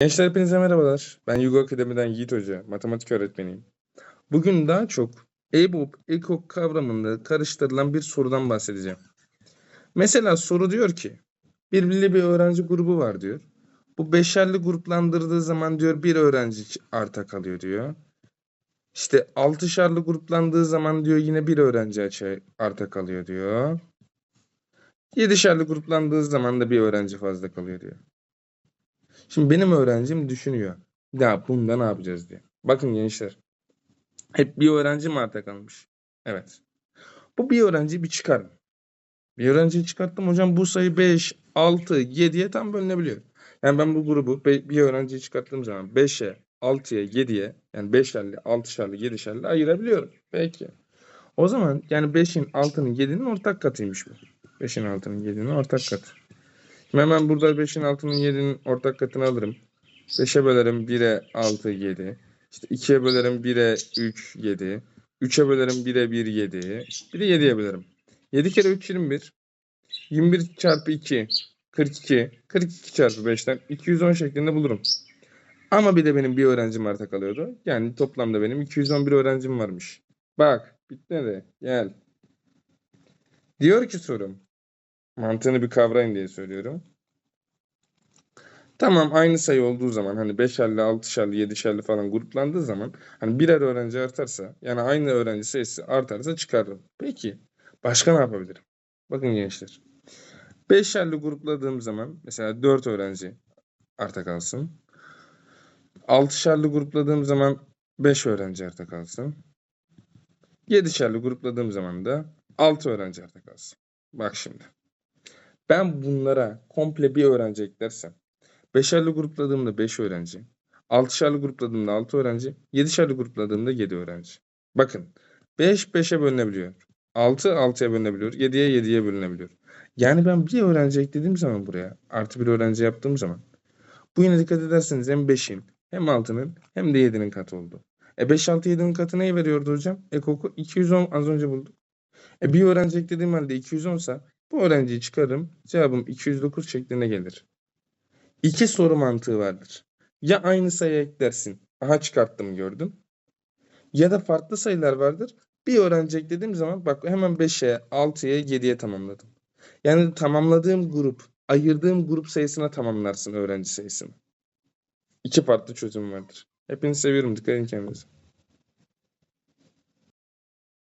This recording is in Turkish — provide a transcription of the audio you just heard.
Gençler hepinize merhabalar. Ben Yugo Akademi'den Yiğit Hoca, matematik öğretmeniyim. Bugün daha çok EBOB, EKOK kavramında karıştırılan bir sorudan bahsedeceğim. Mesela soru diyor ki, bir belli bir öğrenci grubu var diyor. Bu beşerli gruplandırdığı zaman diyor bir öğrenci arta kalıyor diyor. İşte altışarlı gruplandığı zaman diyor yine bir öğrenci arta kalıyor diyor. Yedişerli gruplandığı zaman da bir öğrenci fazla kalıyor diyor. Şimdi benim öğrencim düşünüyor. Ya bunda ne yapacağız diye. Bakın gençler. Hep bir öğrenci mi arta kalmış? Evet. Bu bir öğrenciyi bir çıkarın. Bir öğrenciyi çıkarttım hocam bu sayı 5, 6, 7'ye tam bölünebiliyor. Yani ben bu grubu bir öğrenciyi çıkarttığım zaman 5'e, 6'ya, 7'ye yani 5'erli, 6'şerli, 7'şerli ayırabiliyorum. Peki. O zaman yani 5'in, 6'nın, 7'nin ortak katıymış bu. 5'in, 6'nın, 7'nin ortak katı. Hemen burada 5'in 6'nın 7'nin ortak katını alırım. 5'e bölerim 1'e 6 7. İşte 2'ye bölerim 1'e 3 7. 3'e bölerim 1'e 1 7. Bir de 7'ye bölerim. 7 kere 3 21. 21 çarpı 2 42. 42 çarpı 5'ten 210 şeklinde bulurum. Ama bir de benim bir öğrencim arta kalıyordu. Yani toplamda benim 211 öğrencim varmış. Bak bitmedi. Gel. Diyor ki sorum. Mantığını bir kavrayın diye söylüyorum. Tamam aynı sayı olduğu zaman hani 5'erli, 6'şerli, 7'şerli falan gruplandığı zaman hani birer öğrenci artarsa yani aynı öğrenci sayısı artarsa çıkarırım. Peki başka ne yapabilirim? Bakın gençler. 5'erli grupladığım zaman mesela 4 öğrenci arta kalsın. 6'şerli grupladığım zaman 5 öğrenci arta kalsın. 7'şerli grupladığım zaman da 6 öğrenci arta kalsın. Bak şimdi. Ben bunlara komple bir öğrenci eklersem Beşerli grupladığımda 5 öğrenci. Altışarlı grupladığımda 6 öğrenci. Yedişerli grupladığımda 7 öğrenci. Bakın 5 5'e bölünebiliyor. 6 6'ya bölünebiliyor. 7'ye 7'ye bölünebiliyor. Yani ben bir öğrenci eklediğim zaman buraya artı bir öğrenci yaptığım zaman bu yine dikkat ederseniz hem 5'in hem 6'nın hem de 7'nin katı oldu. E 5 6 7'nin katı neyi veriyordu hocam? Ekoku 210 az önce bulduk. E bir öğrenci eklediğim halde 210 sa bu öğrenciyi çıkarırım. Cevabım 209 şeklinde gelir. İki soru mantığı vardır. Ya aynı sayı eklersin. Aha çıkarttım gördün. Ya da farklı sayılar vardır. Bir öğrenci eklediğim zaman bak hemen 5'e, 6'ya, 7'ye tamamladım. Yani tamamladığım grup, ayırdığım grup sayısına tamamlarsın öğrenci sayısını. İki farklı çözüm vardır. Hepinizi seviyorum. Dikkat edin kendinize.